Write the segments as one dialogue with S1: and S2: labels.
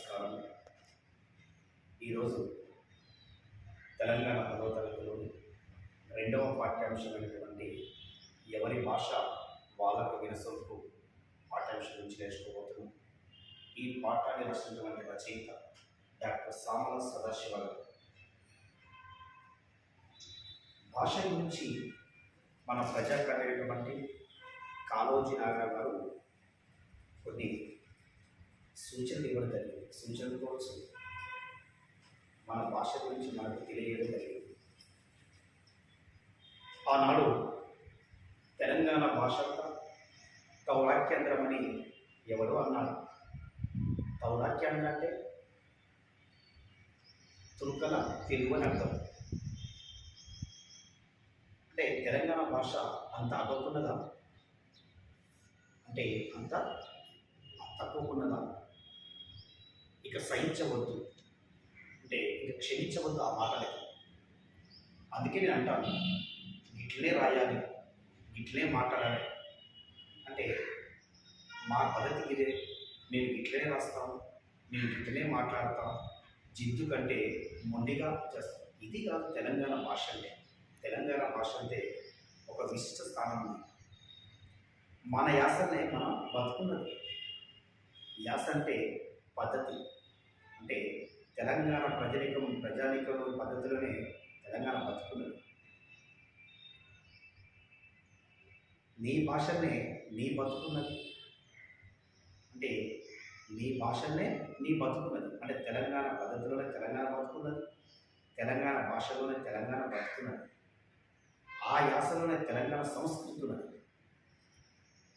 S1: నమస్కారం. ఈరోజు తెలంగాణ పదవ తరగతిలోని రెండవ పాఠ్యాంశమైనటువంటి ఎవరి భాష వాళ్ళకు వినసొంపు పాఠ్యాంశం గురించి నేర్చుకోబోతున్నాం. ఈ పాఠాన్ని రచించినటువంటి రచయిత డాక్టర్ సామల సదాశివ గారు భాష గురించి మన ప్రజాకమైనటువంటి కాళోజీ నాగరావు గారు కొన్ని సూచనలు ఇవ్వడం జరిగింది. సూచనలు కావచ్చు మన భాష గురించి మనకు తెలియడం జరిగింది. ఆనాడు తెలంగాణ భాష తౌరాఖ్యాంధ్రం అని ఎవడో అన్నాడు. తౌరాఖ్యాంధ్ర అంటే తుర్కల తెలుగు అని అర్థం. అంటే తెలంగాణ భాష అంత అదవుతున్నదా అంటే అంత తక్కువకున్నదా ఇక సహించవద్దు. అంటే ఇక క్షమించవద్దు ఆ మాటలకి. అందుకే నేను అంటాను ఇట్లనే రాయాలి ఇట్లనే మాట్లాడాలి. అంటే మా పద్ధతి ఇదే మేము ఇట్లనే రాస్తాను మేము ఇట్లనే మాట్లాడతాం. జిద్దు కంటే మొండిగా చేస్తాం ఇది కాదు తెలంగాణ భాష అంటే. తెలంగాణ భాష అంటే ఒక విశిష్ట స్థానం ఉంది. మన యాసనే మనం బతుకున్నది. యాస అంటే పద్ధతి. అంటే తెలంగాణ ప్రజనికం ప్రజానికం పద్ధతిలోనే తెలంగాణ బతుకున్నది. నీ భాషనే నీ బతుకున్నది. అంటే నీ భాషనే నీ బతుకున్నది. అంటే తెలంగాణ పద్ధతిలోనే తెలంగాణ బతుకున్నది. తెలంగాణ భాషలోనే తెలంగాణ బతుకున్నది. ఆ యాసలోనే తెలంగాణ సంస్కృతి ఉన్నది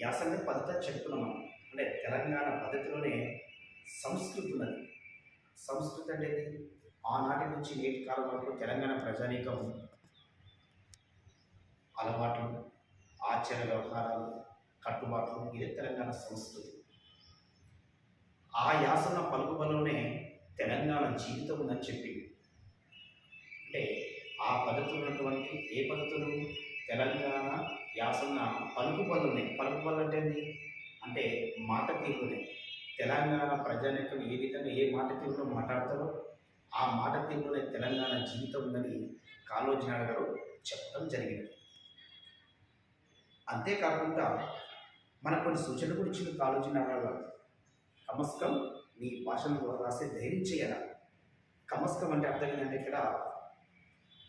S1: యాసనే పద్ధతి చెప్తున్నాం అంటే తెలంగాణ పద్ధతిలోనే సంస్కృతి ఉన్నది సంస్కృతి అంటే ఆనాటి నుంచి నేటి కాలం వరకు తెలంగాణ ప్రజానీకం అలవాట్లు ఆచార వ్యవహారాలు కట్టుబాట్లు ఇదే తెలంగాణ సంస్కృతి. ఆ యాసన పలుకుబలోనే తెలంగాణ జీవితం ఉందని చెప్పింది. అంటే ఆ పద్ధతులు ఉన్నటువంటి ఏ పద్ధతులు తెలంగాణ యాసన పలుకుబలు ఉన్నాయి పలుకుబలు అంటే అంటే మాట తీరునే. తెలంగాణ ప్రజానికం ఏ విధంగా ఏ మాట తీరులో మాట్లాడతారో ఆ మాట తీరులోనే తెలంగాణ జీవితం ఉందని కాళోజీ గారు చెప్పడం జరిగింది. అంతేకాకుండా మనకు కొన్ని సూచనలు కూడా ఇచ్చిన కాళోజీ గారు. కమస్కం నీ భాషను రాసే ధైర్యం చేయాల? కమస్కం అంటే అర్థం ఏంటంటే ఇక్కడ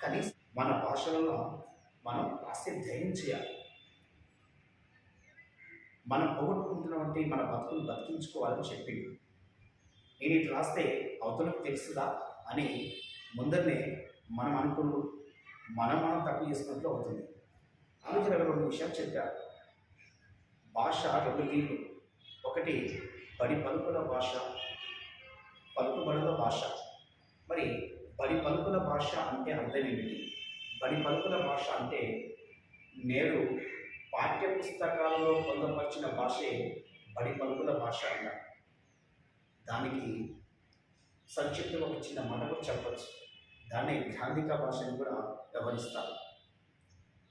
S1: కనీసం మన భాషలలో మనం రాసే ధైర్యం చేయాలి. మనం పోగొట్టుకుంటున్నటువంటి మన బతుకులు బతికించుకోవాలని చెప్పింది నేను ఇటు రాస్తే అవతలకు తెలుసుదా అని ముందరనే మనం అనుకున్న మనం మనం తప్పు చేసినట్లు అవుతుంది. ఆలోచన రెండు విషయాలు చెప్పారు భాష రెండు తీర్లు. ఒకటి బడి పలుకుల భాష పలుకుబడుల భాష. మరి బడి పలుకుల భాష అంటే అర్థం ఏమిటి? బడి పలుకుల భాష అంటే నేడు పాఠ్య పుస్తకాల్లో పొందపరిచిన భాషే బడి పలుకుల భాష అంటారు దానికి సంక్షిప్తంగా ఒక చిన్న మాట కూడా చెప్పచ్చు. దాన్ని గ్రాంధిక భాషని కూడా వ్యవహరిస్తారు.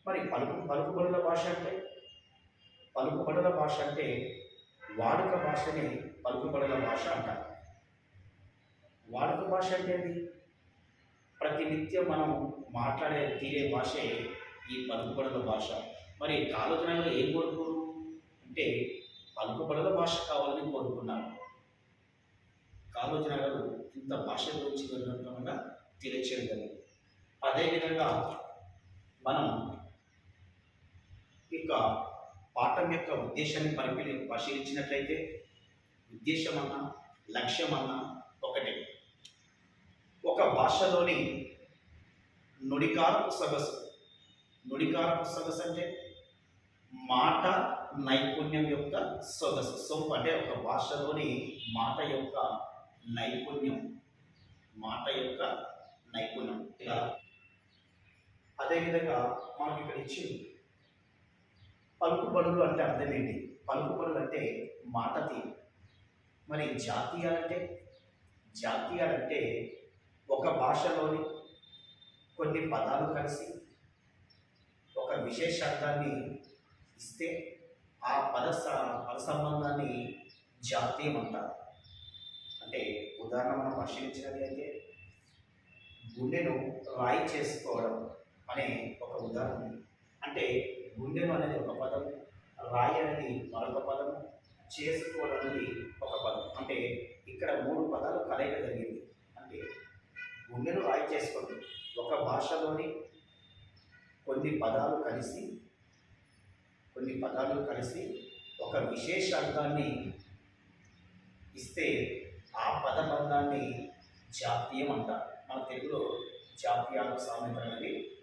S1: మరి పలుకు పలుకుబడుల భాష అంటే? పలుకుబడుల భాష అంటే వాడుక భాషని పలుకుబడుల భాష అంటారు వాడుక భాష అంటే ఏంటి ప్రతి నిత్యం మనం మాట్లాడే తీరే భాషే ఈ పలుకుబడుల భాష. మరి కాలోజనాలు ఏం కోరుకోరు అంటే పలుకుబడల భాష కావాలని కోరుకున్నారు. కాలోజన ఇంత భాష గురించి వివరంగా తెలియచేయడం జరిగింది అదేవిధంగా మనం ఇక పాఠం యొక్క ఉద్దేశాన్ని పరిపీలి పరిశీలించినట్లయితే ఉద్దేశం అన్నా లక్ష్యం అన్నా ఒకటే. ఒక భాషలోని నుడికారపు సొగసు నుడికారపు సొగసు అంటే మాట నైపుణ్యం యొక్క సొగసు. సొంపు అంటే ఒక భాషలోని మాట యొక్క నైపుణ్యం మాట యొక్క నైపుణ్యం. ఇలా. అదేవిధంగా మనకి ఇక్కడ ఇచ్చింది పలుకుబడులు అంటే అర్థమేంటి పలుకుబడులు అంటే మాట తీరు. మరి జాతీయాలంటే? జాతీయాలంటే ఒక భాషలోని కొన్ని పదాలు కలిసి విశేషార్థాన్ని ఇస్తే ఆ పద పద సంబంధాన్ని జాతీయం అంటారు. అంటే ఉదాహరణ మనం పరిశీలించినట్లయితే గుండెను రాయి చేసుకోవడం అనే ఒక ఉదాహరణ అంటే గుండెను అనేది ఒక పదం రాయి అనేది మరొక పదం చేసుకోవడం అనేది ఒక పదం. అంటే ఇక్కడ మూడు పదాలు కలయిక జరిగింది. అంటే గుండెను రాయి చేసుకోవడం. ఒక భాషలోని కొన్ని పదాలు కలిసి కొన్ని పదాలు కలిసి ఒక విశేష అర్థాన్ని ఇస్తే ఆ పదబంధాన్ని జాతీయం అంటారు. మన తెలుగులో జాతీయాలు సామెతలు అనేవి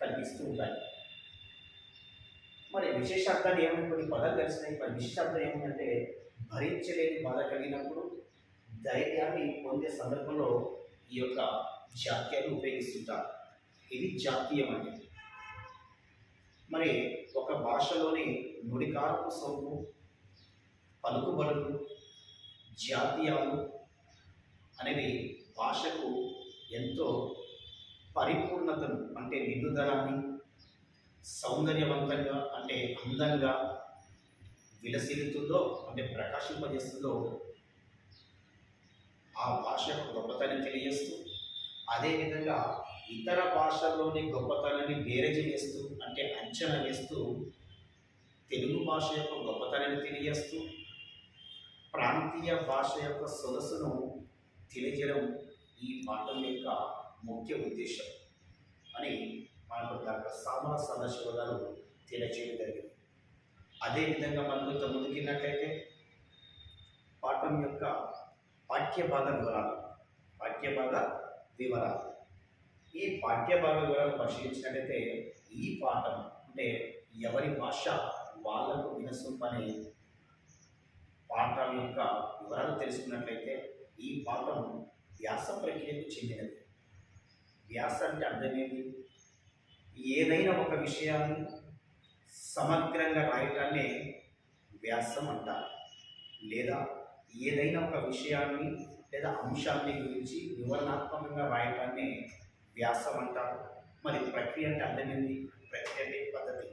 S1: కనిపిస్తూ ఉంటాయి. మరి విశేషార్థాలు ఏమైనా కొన్ని పదాలు కలిసినాయి మరి విశేషార్థం ఏమిటంటే భరించలేని బాధ కలిగినప్పుడు ధైర్యాన్ని పొందే సందర్భంలో ఈ యొక్క జాతీయాలు ఉపయోగిస్తుంటారు. ఇది జాతీయం అంటే. మరి ఒక భాషలోని నుడికార్పు సొమ్ము పలుకుబడులు జాతీయాలు అనేవి భాషకు ఎంతో పరిపూర్ణతను అంటే నిండుదనాన్ని సౌందర్యవంతంగా అంటే అందంగా విలసిల్లుతుందో అంటే ప్రకాశింపజేస్తుందో ఆ భాషకు గొప్పతనం తెలియజేస్తూ అదేవిధంగా ఇతర భాషల్లోని గొప్పతనాన్ని బేరజ చేస్తూ అంటే అంచనా వేస్తూ తెలుగు భాష యొక్క గొప్పతనాన్ని తెలియజేస్తూ ప్రాంతీయ భాష యొక్క సొగసును తెలియజేయడం ఈ పాఠం యొక్క ముఖ్య ఉద్దేశం అని మనకు డాక్టర్ సామల సదాశివ గారు తెలియజేయడం జరిగింది. అదేవిధంగా మనం కొంత ముందుకెళ్ళినట్లయితే పాఠం యొక్క పాఠ్యభాగ వివరాలు పాఠ్యభాగ వివరాలు. ఈ పాఠ్యభాగ వివరాలు పరిశీలించినట్లయితే ఈ పాఠం అంటే ఎవరి భాష వాళ్ళకు వినసొంపనే పాఠం యొక్క వివరాలు తెలుసుకున్నట్లయితే ఈ పాఠం వ్యాస ప్రక్రియకు చెందినది. వ్యాస అంటే అర్థమేంటి ఏదైనా ఒక విషయాన్ని సమగ్రంగా రాయటాన్ని వ్యాసం అంటారు. లేదా ఏదైనా ఒక విషయాన్ని లేదా అంశాన్ని గురించి వివరణాత్మకంగా రాయటాన్ని వ్యాసం అంటారు మరి ప్రక్రియ అంటే అర్థమైంది? ప్రక్రియ అంటే పద్ధతి.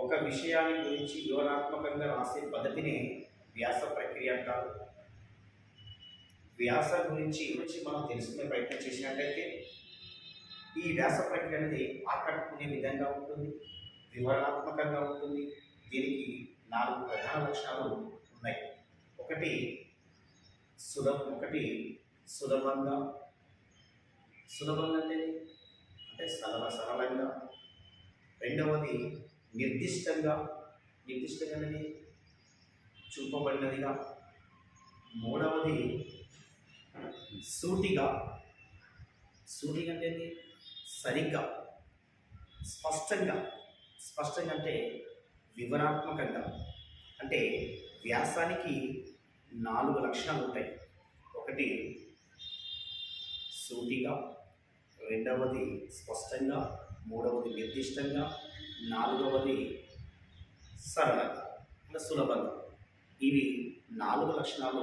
S1: ఒక విషయాన్ని గురించి వివరణాత్మకంగా రాసే పద్ధతిని వ్యాస ప్రక్రియ అంటారు. వ్యాస గురించి గురించి మనం తెలుసుకునే ప్రయత్నం చేసినట్లయితే ఈ వ్యాస ప్రక్రియ అనేది ఆకట్టుకునే విధంగా ఉంటుంది వివరణాత్మకంగా ఉంటుంది. దీనికి నాలుగు ప్రధాన లక్షణాలు ఉన్నాయి. ఒకటి సులభ ఒకటి సులభంగా సులభంగా అంటే అంటే సరళ సరళంగా. రెండవది నిర్దిష్టంగా నిర్దిష్టంగా అనేది చూపబడినదిగా. మూడవది సూటిగా. సూటిగా అంటే సరిగ్గా స్పష్టంగా. స్పష్టంగా అంటే వివరాత్మకంగా. అంటే వ్యాసానికి నాలుగు లక్షణాలు ఉంటాయి ఒకటి సూటిగా రెండవది స్పష్టంగా మూడవది నిర్దిష్టంగా నాలుగవది సరళంగా సులభంగా ఇవి నాలుగు లక్షణాలు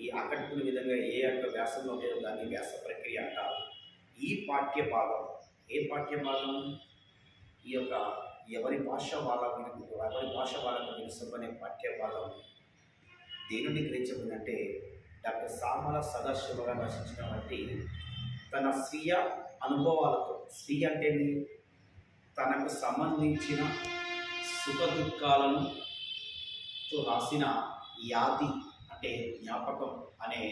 S1: ఈ ఆకట్టుకునే విధంగా ఏ యొక్క వ్యాసంలో లేదో దాన్ని వ్యాస ప్రక్రియ అంటారు. ఈ పాఠ్య భాగం ఏ పాఠ్య భాగం ఈ యొక్క ఎవరి భాష వాళ్ళ ఎవరి భాష వాళ్ళకు వినుసమనే పాఠ్య భాగం దేనిని గ్రహించబడిందంటే డాక్టర్ సామల సదాశివ రచించినటువంటి తన స్వీయ అనుభవాలతో. స్త్రీ అంటే తనకు సంబంధించిన సుఖ దుఃఖాలను రాసిన యాది అంటే జ్ఞాపకం అనే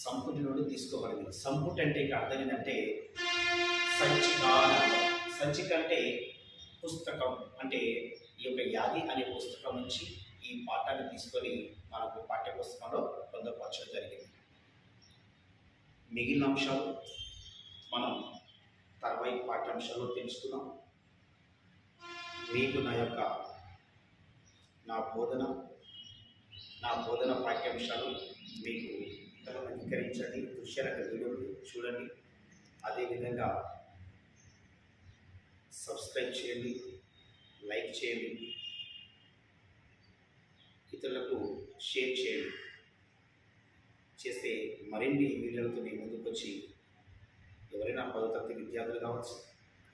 S1: సంపుటి నుండి తీసుకోబడింది. సంపుటి అంటే ఇక్కడ అర్థం ఏంటంటే సంచిక సంచిక అంటే పుస్తకం అంటే ఈ యొక్క యాది అనే పుస్తకం నుంచి ఈ పాఠాన్ని తీసుకొని మనకు పాఠ్య పుస్తకంలో పొందపరచడం జరిగింది. మిగిలిన అంశాలు మనం తర్వాయి పాఠ్యాంశాల్లో తెలుసుకున్నాం. మీకు నా యొక్క నా బోధన నా బోధన పాఠ్యాంశాలు మీకు అంగీకరించండి. దృశ్యరంగ వీడియోలు చూడండి. అదేవిధంగా సబ్స్క్రైబ్ చేయండి లైక్ చేయండి ఇతరులకు షేర్ చేయండి. చేస్తే మరిన్ని వీడియోలతో నేను ముందుకు వచ్చి ఎవరైనా పదో తరగతి విద్యార్థులు కావచ్చు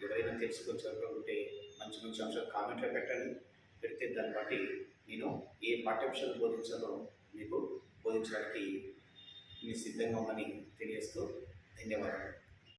S1: ఎవరైనా తెలుసుకొచ్చినటువంటి మంచి మంచి అంశాలు కామెంట్లో పెట్టండి. పెడితే దాన్ని బట్టి నేను ఏ పాఠ్యాంశాలు బోధించాలో మీకు బోధించడానికి సిద్ధంగా ఉందని తెలియజేస్తూ ధన్యవాదాలు.